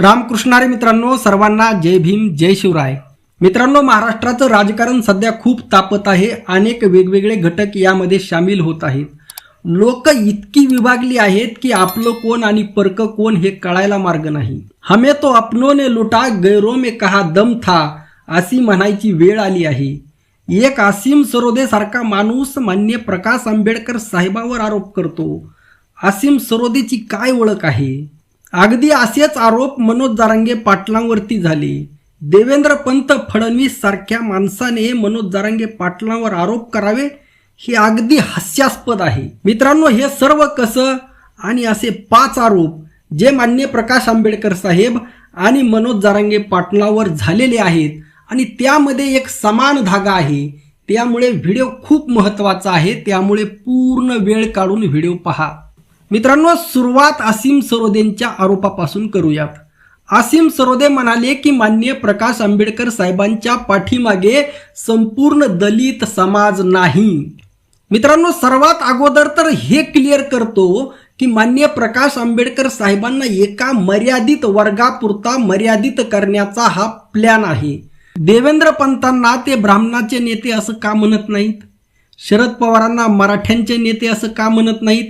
रामकृष्णारे मित्रांनो सर्वांना जय भीम जय शिवराय. मित्रांनो महाराष्ट्राचं राजकारण सध्या खूप तापत आहे. अनेक वेगवेगळे घटक यामध्ये सामील होत आहेत. लोक इतकी विभागली आहेत की आपलं कोण आणि परक कोण हे कळायला मार्ग नाही. हमे तो अपनोने लुटा गैरो मे कहा दम था अशी म्हणायची वेळ आली आहे. एक असीम सरोदे सारखा माणूस मान्य प्रकाश आंबेडकर साहेबावर आरोप करतो. असीम सरोदेची काय ओळख आहे? अगदी असेच आरोप मनोज जारांगे पाटलांवरती झाले. देवेंद्र पंत फडणवीस सारख्या माणसाने मनोज जारांगे पाटलांवर आरोप करावे हे अगदी हास्यास्पद आहे. मित्रांनो हे सर्व कसं आणि असे पाच आरोप जे मान्य प्रकाश आंबेडकर साहेब आणि मनोज जारांगे पाटलावर झालेले आहेत आणि त्यामध्ये एक समान धागा आहे. त्यामुळे व्हिडिओ खूप महत्त्वाचा आहे. त्यामुळे पूर्ण वेळ काढून व्हिडिओ पहा. मित्रांनो सुरुवात असीम सरोदेंच्या आरोपापासून करूयात. असीम सरोदे म्हणाले की माननीय प्रकाश आंबेडकर साहेबांच्या पाठीमागे संपूर्ण दलित समाज नाही. मित्रांनो सर्वात अगोदर तर हे क्लिअर करतो की मान्य प्रकाश आंबेडकर साहेबांना एका मर्यादित वर्गापुरता मर्यादित करण्याचा हा प्लॅन आहे. देवेंद्र पंतांना ते ब्राह्मणाचे नेते असं का म्हणत नाहीत? शरद पवारांना मराठ्यांचे नेते असं का म्हणत नाहीत?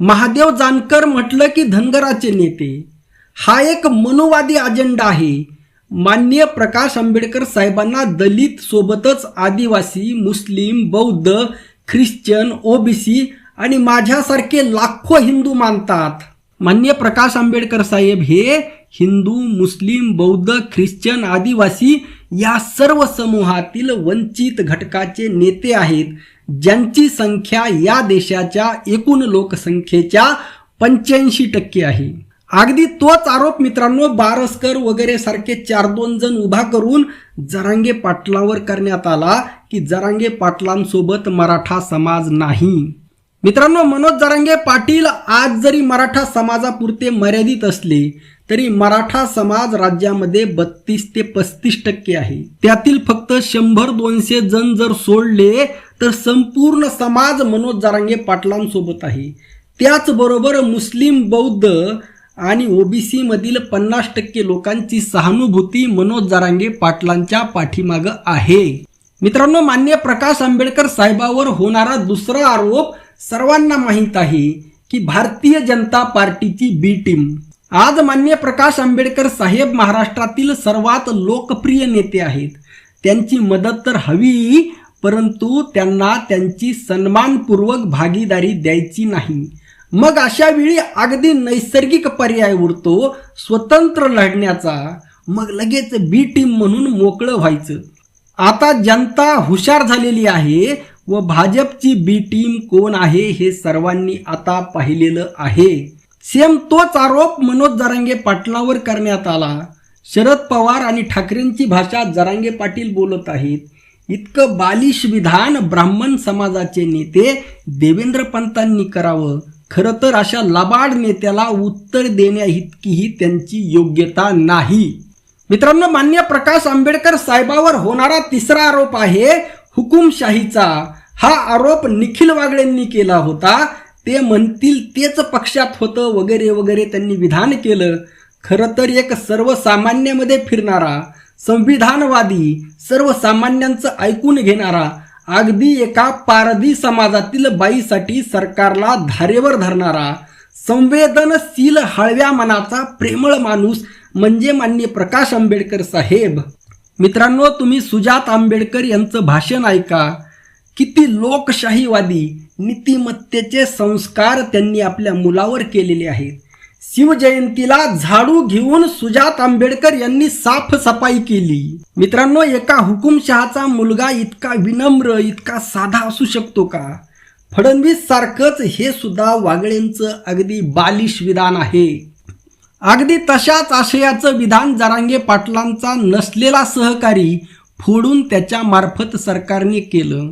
महादेव जानकर म्हटलं की धनगराचे नेते. हा एक मनोवादी अजेंडा आहे. मान्य प्रकाश आंबेडकर साहेबांना दलित सोबतच आदिवासी मुस्लिम बौद्ध ख्रिश्चन ओबीसी आणि माझ्यासारखे लाखो हिंदू मानतात. मान्य प्रकाश आंबेडकर साहेब हे हिंदू मुस्लिम बौद्ध ख्रिश्चन आदिवासी या सर्व समूहातील वंचित घटकाचे नेते आहेत ज्यांची संख्या या देशाच्या एकूण लोकसंख्येच्या पंच्याऐंशी टक्के आहे. अगदी तोच आरोप मित्रांनो बारसकर वगैरे सारखे चार दोन जण उभा करून जरांगे पाटलावर करण्यात आला की जरांगे पाटलांसोबत मराठा समाज नाही. मित्रांनो मनोज जरांगे पाटील आज जरी मराठा समाजापुरते मर्यादित असले तरी मराठा समाज राज्यामध्ये बत्तीस ते पस्तीस टक्के आहे. त्यातील फक्त शंभर दोनशे जण जर सोडले तर संपूर्ण समाज मनोज जारांगे पाटलांसोबत आहे. त्याचबरोबर मुस्लिम बौद्ध आणि ओबीसी मधील पन्नास टक्के लोकांची सहानुभूती मनोज जारांगे पाटलांच्या पाठीमागं आहे. मित्रांनो मान्य प्रकाश आंबेडकर साहेबावर होणारा दुसरा आरोप सर्वांना माहीत आहे की भारतीय जनता पार्टीची बी टीम आज मान्य प्रकाश आंबेडकर साहेब महाराष्ट्रातील सर्वात लोकप्रिय नेते आहेत. त्यांची मदत तर हवी परंतु त्यांना त्यांची सन्मानपूर्वक भागीदारी द्यायची नाही. मग अशा वेळी अगदी नैसर्गिक पर्याय उरतो स्वतंत्र लढण्याचा. मग लगेच बी टीम म्हणून मोकळं व्हायचं. आता जनता हुशार झालेली आहे व भाजपची बी टीम कोण आहे हे सर्वांनी आता पाहिलेलं आहे. सेम तोच आरोप मनोज जरांगे पाटलावर करण्यात आला. शरद पवार आणि ठाकरेंची भाषा जरांगे पाटील बोलत आहेत. इतकं बालिश विधान ब्राह्मण समाजाचे नेते देवेंद्र पंतांनी करावं. खरं तर अशा लबाड नेत्याला उत्तर देण्या इतकीही त्यांची योग्यता नाही. मित्रांनो मान्य प्रकाश आंबेडकर साहेबावर होणारा तिसरा आरोप आहे हुकुमशाहीचा. हा आरोप निखिल वागळेंनी केला होता. ते म्हणतील तेच पक्षात होतं वगैरे वगैरे त्यांनी विधान केलं. खरं तर एक सर्वसामान्यामध्ये फिरणारा संविधानवादी सर्वसामान्यांचं ऐकून घेणारा अगदी एका पारधी समाजातील बाईसाठी सरकारला धारेवर धरणारा संवेदनशील हळव्या मनाचा प्रेमळ माणूस म्हणजे मान्य प्रकाश आंबेडकर साहेब. मित्रांनो तुम्ही सुजात आंबेडकर यांचं भाषण ऐका. किती लोकशाहीवादी नीतिमत्तेचे संस्कार त्यांनी आपल्या मुलावर केलेले आहेत. शिवजयंतीला झाडू घेऊन सुजात आंबेडकर यांनी साफसफाई केली. मित्रांनो एका हुकुमशहाचा मुलगा इतका विनम्र इतका साधा असू शकतो का? फडणवीस सारखंच हे सुद्धा वागळेंचं अगदी बालिश विधान आहे. अगदी तशाच आशयाचं विधान जरांगे पाटलांचा नसलेला सहकारी फोडून त्याच्या मार्फत सरकारने केलं.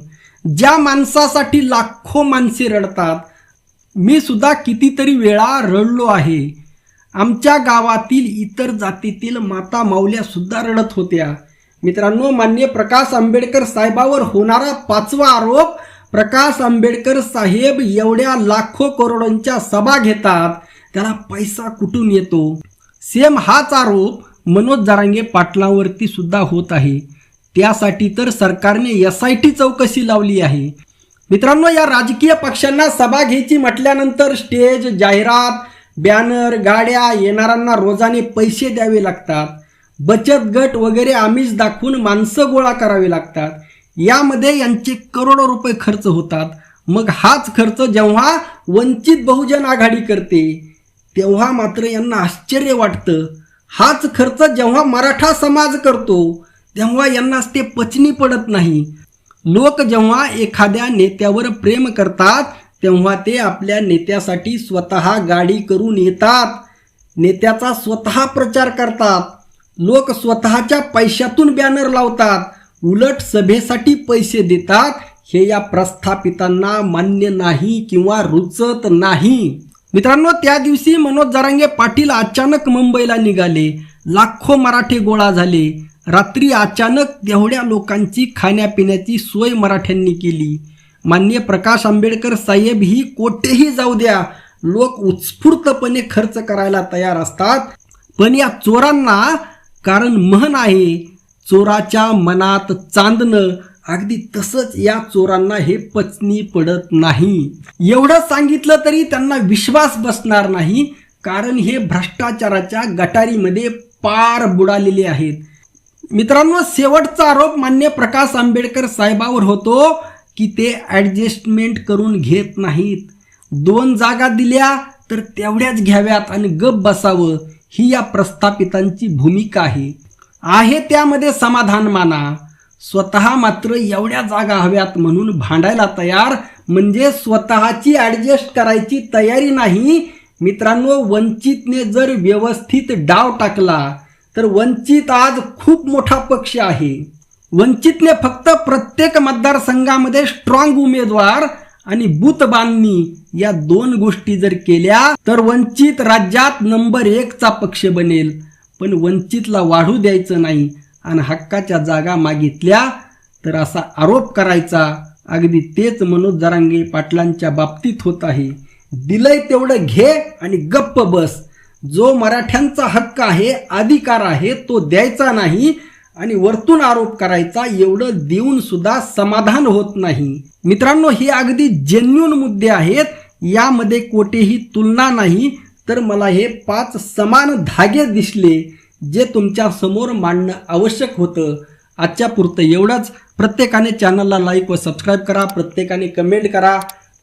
ज्या माणसासाठी लाखो माणसे रडतात मी सुद्धा कितीतरी वेळा रडलो आहे. आमच्या गावातील इतर जातीतील माता माऊल्या सुद्धा रडत होत्या. मित्रांनो मान्य प्रकाश आंबेडकर साहेबावर होणारा पाचवा आरोप प्रकाश आंबेडकर साहेब एवढ्या लाखो करोडोंच्या सभा घेतात त्याला पैसा कुठून येतो? सेम हाच आरोप मनोज जारांगे पाटलांवरती सुद्धा होत आहे. त्यासाठी तर सरकारने एस आय टी चौकशी लावली आहे. मित्रांनो या राजकीय पक्षांना सभा घ्यायची म्हटल्यानंतर स्टेज जाहिरात बॅनर गाड्या येणाऱ्यांना रोजाने पैसे द्यावे लागतात. बचत गट वगैरे आमिष दाखवून माणसं गोळा करावी लागतात. यामध्ये यांचे करोडो रुपये खर्च होतात. मग हाच खर्च जेव्हा वंचित बहुजन आघाडी करते तेव्हा मात्र यांना आश्चर्य वाटतं. हाच खर्च जेव्हा मराठा समाज करतो तेव्हा यांनाच ते पचनी पडत नाही. लोक जेव्हा एखाद्या नेत्यावर प्रेम करतात तेव्हा ते आपल्या नेत्यासाठी स्वतः गाडी करून येतात. नेत्याचा स्वतः प्रचार करतात. लोक स्वतःच्या पैशातून बॅनर लावतात. उलट सभेसाठी पैसे देतात. हे या प्रस्थापितांना मान्य नाही किंवा रुचत नाही. मित्रांनो त्या दिवशी मनोज जरांगे पाटील अचानक मुंबईला निघाले. लाखो मराठे गोळा झाले. रात्री अचानक तेवढ्या लोकांची खाण्यापिण्याची सोय मराठ्यांनी केली. मान्य प्रकाश आंबेडकर साहेब ही कोठेही जाऊ द्या. लोक उत्स्फूर्तपणे खर्च करायला तयार असतात. पण या चोरांना कारण म्हण आहे. चोराच्या मनात चांदणं. अगदी तसंच या चोरांना हे पचनी पडत नाही. एवढं सांगितलं तरी त्यांना विश्वास बसणार नाही. कारण हे भ्रष्टाचाराच्या गटारीमध्ये पार बुडालेले आहेत. मित्रांनो शेवटचा आरोप मान्य प्रकाश आंबेडकर साहेबावर होतो की ते ॲडजस्टमेंट करून घेत नाहीत. दोन जागा दिल्या तर तेवढ्याच घ्याव्यात आणि गप बसावं ही या प्रस्थापितांची भूमिका आहे. आहे त्यामध्ये समाधान माना. स्वतः मात्र एवढ्या जागा हव्यात म्हणून भांडायला तयार म्हणजे स्वतःची ॲडजस्ट करायची तयारी नाही मित्रांनो वंचितने जर व्यवस्थित डाव टाकला तर वंचित आज खूप मोठा पक्ष आहे. वंचितने फक्त प्रत्येक मतदारसंघामध्ये स्ट्रॉंग उमेदवार आणि बूथ बांधणी या दोन गोष्टी जर केल्या तर वंचित राज्यात नंबर एकचा पक्ष बनेल. पण वंचितला वाढू द्यायचं नाही आणि हक्काच्या जागा मागितल्या तर असा आरोप करायचा. अगदी तेच मनोज जरांगे पाटलांच्या बाबतीत होत आहे. दिलंय तेवढं घे आणि गप्प बस. जो मराठ्यांचा हक्क आहे अधिकार आहे तो द्यायचा नाही आणि वरतून आरोप करायचा एवढं देऊन सुद्धा समाधान होत नाही. मित्रांनो हे अगदी जेन्युन मुद्दे आहेत. यामध्ये कोठेही तुलना नाही. तर मला हे पाच समान धागे दिसले जे तुमच्यासमोर मांडणं आवश्यक होतं. आजच्या पुरतं एवढंच. प्रत्येकाने चॅनलला लाईक व सबस्क्राईब करा. प्रत्येकाने कमेंट करा.